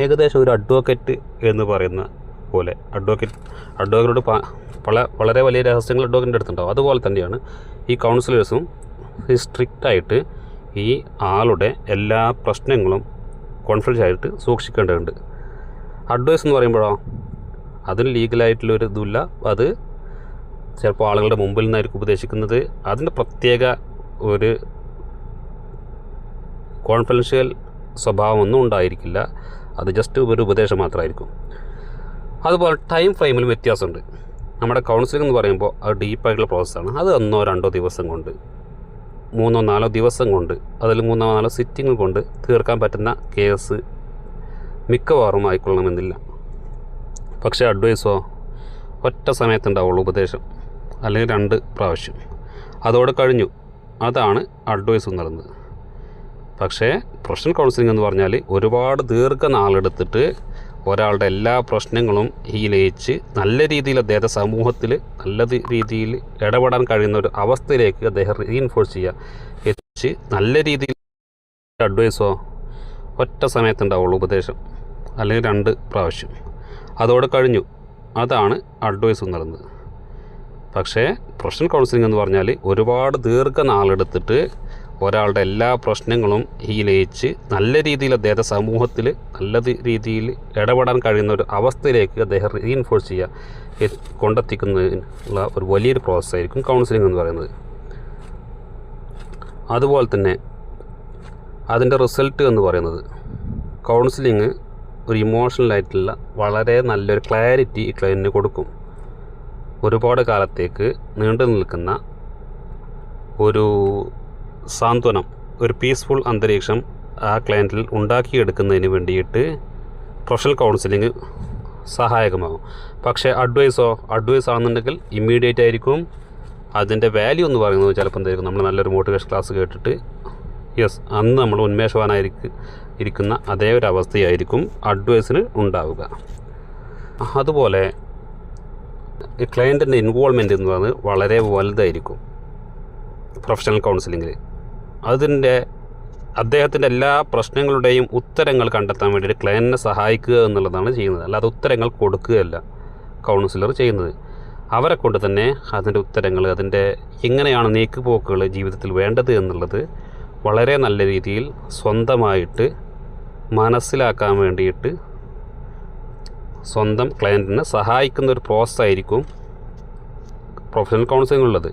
ഏകദേശം ഒരു അഡ്വക്കേറ്റ് എന്ന് പറയുന്ന പോലെ അഡ്വക്കേറ്റ് അഡ്വക്കേറ്റോട് പല വളരെ വലിയ രഹസ്യങ്ങൾ അഡ്വക്കേറ്റിന്റെ അടുത്തുണ്ടാവും. അതുപോലെ തന്നെയാണ് ഈ കൗൺസിലേഴ്സും ഈ സ്ട്രിക്റ്റായിട്ട് ഈ ആളുടെ എല്ലാ പ്രശ്നങ്ങളും കോൺഫിഡൻസ് ആയിട്ട് സൂക്ഷിക്കേണ്ടതുണ്ട്. അഡ്വൈസ് എന്ന് പറയുമ്പോഴോ അതിന് ലീഗലായിട്ടുള്ള ഒരു ഇതുമില്ല. അത് ചിലപ്പോൾ ആളുകളുടെ മുമ്പിൽ നിന്നായിരിക്കും ഉപദേശിക്കുന്നത്. അതിന്റെ പ്രത്യേക ഒരു കോൺഫിഡൻഷ്യൽ സ്വഭാവമൊന്നും ഉണ്ടായിരിക്കില്ല. അത് ജസ്റ്റ് ഒരു ഉപദേശം മാത്രമായിരിക്കും. അതുപോലെ ടൈം ഫ്രെയിമിൽ വ്യത്യാസമുണ്ട്. നമ്മുടെ കൗൺസിലിംഗ് എന്ന് പറയുമ്പോൾ അത് ഡീപ്പായിട്ടുള്ള പ്രോസസ്സാണ് അത് ഒന്നോ രണ്ടോ ദിവസം കൊണ്ട് മൂന്നോ നാലോ ദിവസം കൊണ്ട് അതിൽ മൂന്നോ നാലോ സിറ്റിംഗ് കൊണ്ട് തീർക്കാൻ പറ്റുന്ന കേസ് മിക്കവാറും ആയിക്കൊള്ളണമെന്നില്ല. പക്ഷേ അഡ്വൈസോ ഒറ്റ സമയത്തുണ്ടാവുള്ളൂ ഉപദേശം. അല്ലെങ്കിൽ രണ്ട് പ്രാവശ്യം. അതോടെ കഴിഞ്ഞു. അതാണ് അഡ്വൈസ് പറയുന്നത്. പക്ഷേ പ്രൊഫഷണൽ കൗൺസിലിംഗ് എന്ന് പറഞ്ഞാൽ ഒരുപാട് ദീർഘനാളെടുത്തിട്ട് ഒരാളുടെ എല്ലാ പ്രശ്നങ്ങളും ഈ ലയിച്ച് നല്ല രീതിയിൽ അദ്ദേഹത്തെ സമൂഹത്തിൽ നല്ല രീതിയിൽ ഇടപെടാൻ കഴിയുന്ന ഒരു അവസ്ഥയിലേക്ക് അദ്ദേഹം റീഇൻഫോഴ്സ് ചെയ്യുക. എത്തിച്ച് നല്ല രീതിയിൽ അഡ്വൈസോ ഒറ്റ സമയത്തുണ്ടാവുള്ളൂ ഉപദേശം. അല്ലെങ്കിൽ രണ്ട് പ്രാവശ്യം. അതോടെ കഴിഞ്ഞു. അതാണ് അഡ്വൈസ് എന്ന് പക്ഷേ പ്രൊഫഷണൽ കൗൺസിലിംഗ് എന്ന് പറഞ്ഞാൽ ഒരുപാട് ദീർഘനാളെടുത്തിട്ട് ഒരാളുടെ എല്ലാ പ്രശ്നങ്ങളും ഈ ലയിച്ച് നല്ല രീതിയിൽ അദ്ദേഹത്തെ സമൂഹത്തിൽ നല്ല രീതിയിൽ ഇടപെടാൻ കഴിയുന്ന ഒരു അവസ്ഥയിലേക്ക് അദ്ദേഹം റീഇൻഫോഴ്സ് ചെയ്യുക കൊണ്ടെത്തിക്കുന്നതിനുള്ള ഒരു വലിയൊരു പ്രോസസ് ആയിരിക്കും കൗൺസിലിംഗ് എന്ന് പറയുന്നത്. അതുപോലെ തന്നെ അതിന്റെ റിസൾട്ട് എന്ന് പറയുന്നത് കൗൺസിലിംഗ് ഒരു ഇമോഷണൽ ആയിട്ടുള്ള വളരെ നല്ലൊരു ക്ലാരിറ്റി ഈ ക്ലയന്റിന് കൊടുക്കും. ഒരുപാട് കാലത്തേക്ക് നീണ്ടു നിൽക്കുന്ന ഒരു സാന്ത്വനം ഒരു പീസ്ഫുൾ അന്തരീക്ഷം ആ ക്ലയന്റിൽ ഉണ്ടാക്കിയെടുക്കുന്നതിന് വേണ്ടിയിട്ട് പ്രൊഫഷണൽ കൗൺസിലിംഗ് സഹായകമാകും. പക്ഷേ അഡ്വൈസോ അഡ്വൈസ് ആണെന്നുണ്ടെങ്കിൽ ഇമ്മീഡിയറ്റ് ആയിരിക്കും. അതിന്റെ വാല്യൂ എന്ന് പറയുന്നത് ചിലപ്പോൾ എന്തായിരിക്കും? നമ്മൾ നല്ലൊരു മോട്ടിവേഷൻ ക്ലാസ് കേട്ടിട്ട് യെസ് അന്ന് നമ്മൾ ഉന്മേഷവാനായിരിക്കും ഇരിക്കുന്ന അതേ ഒരു അവസ്ഥയായിരിക്കും അഡ്വൈസിന് ഉണ്ടാവുക. അതുപോലെ ക്ലയന്റിന്റെ ഇൻവോൾവ്മെന്റ് എന്ന് പറയുന്നത് വളരെ വലുതായിരിക്കും. പ്രൊഫഷണൽ കൗൺസിലിങ്ങിൽ അതിന്റെ അദ്ദേഹത്തിന്റെ എല്ലാ പ്രശ്നങ്ങളുടെയും ഉത്തരങ്ങൾ കണ്ടെത്താൻ വേണ്ടിയിട്ട് ക്ലയന്റിനെ സഹായിക്കുക എന്നുള്ളതാണ് ചെയ്യുന്നത്. അല്ലാതെ ഉത്തരങ്ങൾ കൊടുക്കുകയല്ല കൗൺസിലർ ചെയ്യുന്നത്. അവരെ കൊണ്ട് തന്നെ അതിന്റെ ഉത്തരങ്ങൾ അതിന്റെ എങ്ങനെയാണ് നീക്കുപോക്കുകൾ ജീവിതത്തിൽ വേണ്ടത് എന്നുള്ളത് വളരെ നല്ല രീതിയിൽ സ്വന്തമായിട്ട് മനസ്സിലാക്കാൻ വേണ്ടിയിട്ട് സ്വന്തം ക്ലയന്റിനെ സഹായിക്കുന്ന ഒരു പ്രോസസ്സായിരിക്കും പ്രൊഫഷണൽ കൗൺസിലിംഗ് ഉള്ളത്